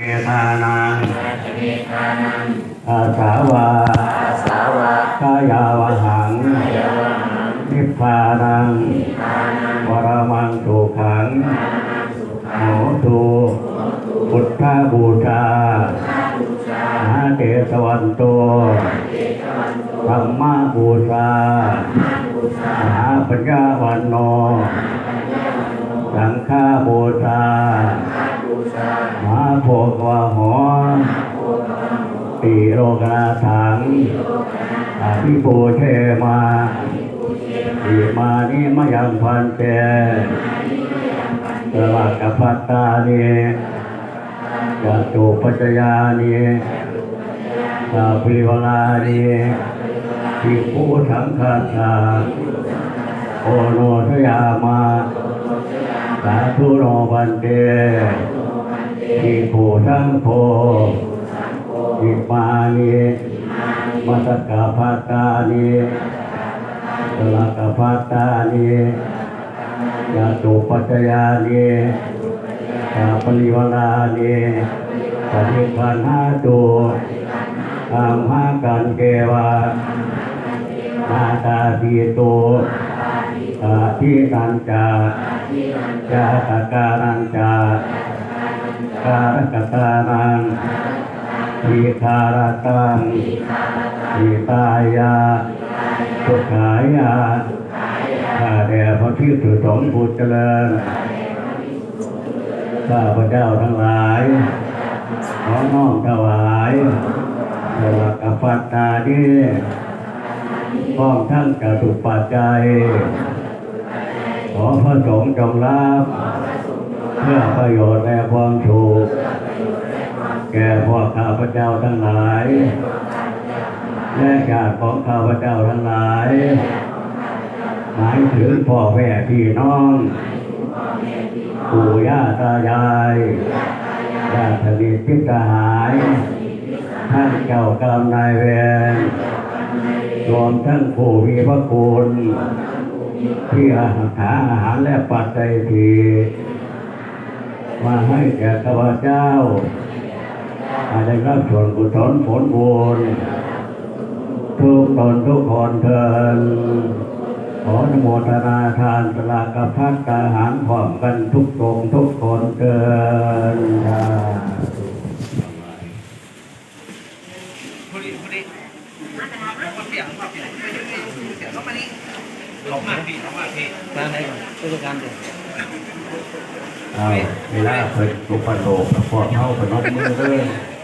เอทานังอาสาวาสาวะกายาวหังนิพพานังวรมังสุขังโหตุพุทธบูชาหาเตสวันโตธรรมบูชาหาปัญญาวันโน อาภิปูเชมาอิมานิมยังพันเตสวากพัตตานิจตุปัจจานิสาภิวลานิทิภูสังฆาชาโอโนทยามาสาธุโนบันเตทิภูสังโฆอิมานิ มัสกะพัตานิสลากะพัตานิยาตุปัจจยานิสาปริวลานิปฏิคันหาตุธรรมหากันเกวะนาตาทีตุตาทิตันจาจาตการังจาการกตานัง ทีคารตังทีตายาสุขายาข้าแด่พระพิสุสงฆ์ผู้เจริญข้าพระเจ้าทั้งหลายขอน้อมถวายสลักกับปัตตาดีพร้อมทั้งจตุปัจจัย ขอพระสงฆ์จงรับเพื่อประโยชน์และความถูกแก่พวกข้าพเจ้าทั้งหลาย และญาติของข้าพเจ้าทั้งหลาย หมายถึงพ่อแม่พี่น้อง ปู่ย่าตายายญาติสนิทพิตหาย ท่านเจ้ากรรมนายเวรรวมทั้งผู้มีพระคุณที่หาอาหารและปัจจัยทีมาให้แก่ข้าพเจ้า ได้รับส่วนกุศลผลบุญทุกตนทุกคนเทินขออนุโมทนาทานสลากพัดตาหารพร้อมกันทุกตรงทุกคนเกินสาธุพอดีพอดีมาเปลี่ยนมาเปลี่ยนไม่ได้ไม่เปลี่ยนเข้ามานี่ลงมาพี่ลงมาพี่มาไหนก่อนผู้จัดการเดี๋ยวเอาเวลาเพิ่นโลกพวกเขาเป็นนกมือเด้อ